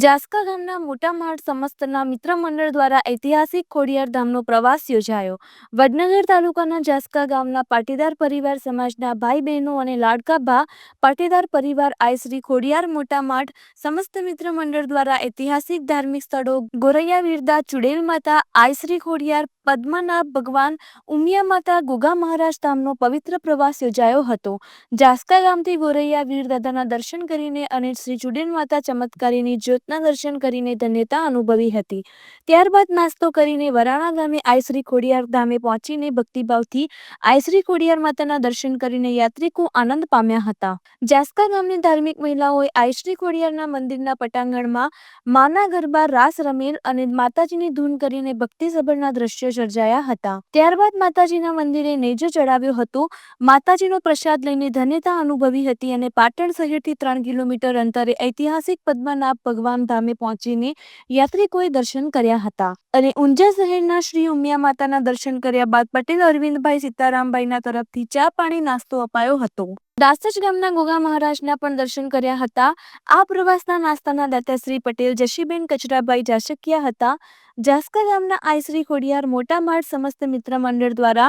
જાસકા ગામના મોટા માળ સમસ્તના મિત્ર મંડળ દ્વારા ઐતિહાસિક ખોડિયાર ધામનો પ્રવાસ યોજાયો. વડનગર તાલુકાના જાસકા ગામના પાટીદાર પરિવાર સમાજના ભાઈ બહેનો અને લાડકા ભા પાટીદાર પરિવાર આયશ્રી ખોડિયાર મોટા માઠ સમસ્ત મિત્ર મંડળ દ્વારા ઐતિહાસિક ધાર્મિક સ્થળો ગોરૈયા વીરદા ચુડેલ માતા આયશ્રી ખોડિયાર પદ્મનાભ ભગવાન ઉમિયા માતા ગુગા મહારાજ ધામનો પવિત્ર પ્રવાસ યોજાયો હતો. જાસ્કા ગામથી ગોરૈયા વીર દાદાના દર્શન કરીને અને શ્રી ચુડેન માતા ચમત્કારીની જ્યોતના દર્શન કરીને ધન્યતા અનુભવી હતી. ત્યારબાદ નાસ્તો કરીને વરાણા ગામે આઈશ્રી ખોડિયાર ધામે પહોંચીને ભક્તિભાવથી આઈશ્રી ખોડિયાર માતાના દર્શન કરીને યાત્રિકો આનંદ પામ્યા હતા. જાસ્કા ગામની ધાર્મિક મહિલાઓએ આઈશ્રી ખોડિયારના મંદિરના પટાંગણમાં માના ગરબા રાસ રમેલ અને માતાજીની ધૂન કરીને ભક્તિસભરના દ્રશ્યો સર્જાયા હતા. ત્યારબાદ માતાજીના મંદિરે નેજો ચડાવ્યો હતો. માતાજીનો પ્રસાદ લઈને ધન્યતા અનુભવી હતી અને પાટણ શહેરથી ત્રણ કિલોમીટર અંતરે ઐતિહાસિક પદ્મનાભ ભગવાન ધામે પહોંચીને યાત્રિકોએ દર્શન કર્યા હતા. અને ઊંઝા શહેરના શ્રી ઉમિયા માતાના દર્શન કર્યા બાદ પટેલ અરવિંદભાઈ સીતારામભાઈના તરફથી ચા પાણી નાસ્તો અપાયો હતો. દાસજ ગામના ગોગા મહારાજના પણ દર્શન કર્યા હતા. આ પ્રવાસના નાસ્તાના દાતા શ્રી પટેલ, જશીબેન કચરાભાઈ જાશકિયા હતા. જાસકા ગામના આઈશ્રી ખોડિયાર મોટા માળ સમસ્ત મિત્ર મંડળ દ્વારા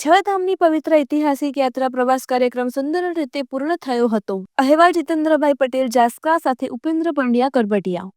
છ ધામની પવિત્ર ઐતિહાસિક યાત્રા પ્રવાસ કાર્યક્રમ સુંદર રીતે પૂર્ણ થયો હતો. અહેવાલ જીતેન્દ્રભાઈ પટેલ જાસકા સાથે ઉપેન્દ્ર પંડ્યા કરબટિયા